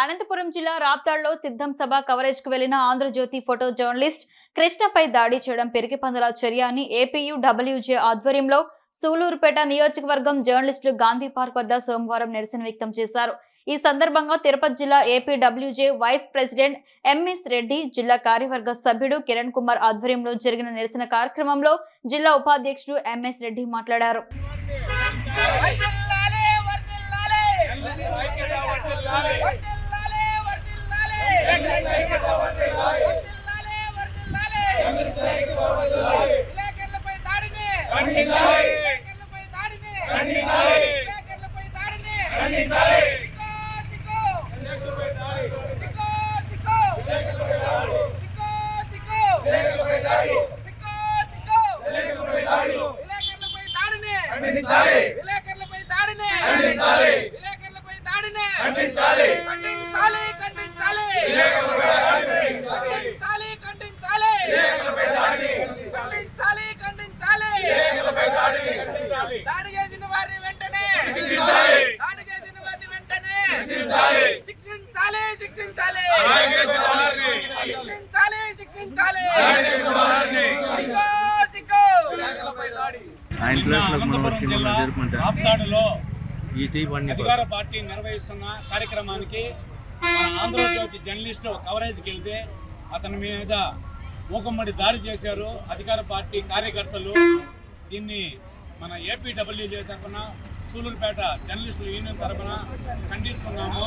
అనంతపురం జిల్లా రాప్తాడ్లో సిద్ధం సభ కవరేజ్కు వెళ్ళిన ఆంధ్రజ్యోతి ఫోటో జర్నలిస్ట్ కృష్ణపై దాడి చేయడం పెరిగిపందల చర్య అని ఏపీయు డబ్ల్యూజే ఆధ్వర్యంలో సూలూరుపేట నియోజకవర్గం జర్నలిస్టులు గాంధీ పార్క్ వద్ద సోమవారం నిరసన వ్యక్తం చేశారు. ఈ సందర్భంగా తిరుపతి జిల్లా AP WJ vice president MS Reddy జిల్లా కార్యవర్గ సభ్యుడు కిరణ్ కుమార్ ఆధ్వర్యంలో జరిగిన నిరసన కార్యక్రమంలో జిల్లా ఉపాధ్యక్షుడు ఎంఎస్ రెడ్డి మాట్లాడారు. వర్ధిల్లాలే వర్ధిల్లాలే విలేకరులపై దాడిని విలేకరులపై దాడిని విలేకరులపై దాడిని సిక్కో, సిక్కో. సిక్కో, సిక్కో. సిక్కో, సిక్కో. సిక్కో, సిక్కో. విలేకరులపై దాడిని విలేకరులపై దాడిని విలేకరులపై దాడిని ఖండించాలి ఖండించాలి ఖండించాలి ఖండించాలి ఖండించాలి దాడి చేసిన వారిని వెంటనే దాడి చేసిన వారిని వెంటనే శిక్షించాలి శిక్షించాలి శిక్షించాలి శిక్షించాలి సిగ్గో, సిగ్గో. ఆయన ప్లేస్లో మనం వచ్చి మనం జరుపుకుంటా. రాప్తాడులో ఈ అధికార పార్టీ నిర్వహిస్తున్న కార్యక్రమానికి మన ఆంధ్రజ్యోతి జర్నలిస్టు కవరేజ్కి వెళ్తే అతని మీద మూకమ్మడి దాడి చేశారు అధికార పార్టీ కార్యకర్తలు. దీన్ని మన ఏపీడబ్ల్యూజే తరఫున సూలూరుపేట జర్నలిస్టుల యూనియన్ తరఫున ఖండిస్తున్నాము.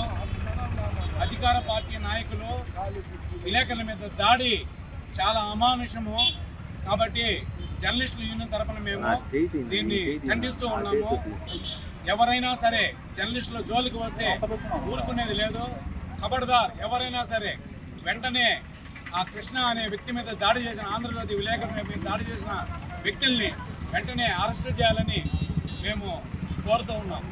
అధికార పార్టీ నాయకులు విలేకరుల మీద దాడి చాలా అమానుషము కాబట్టి జర్నలిస్టుల యూనియన్ తరఫున మేము దీన్ని. ఖండిస్తూ ఉన్నాము. ఎవరైనా సరే జర్నలిస్టుల జోలికి వస్తే ఊరుకునేది లేదు ఖబర్దార్ ఎవరైనా సరే వెంటనే ఆ కృష్ణ అనే వ్యక్తి మీద దాడి చేసిన ఆంధ్రజ్యోతి విలేకరుల మీద దాడి చేసిన వ్యక్తుల్ని వెంటనే అరెస్టు చేయాలని మేము కోరుతూ ఉన్నాం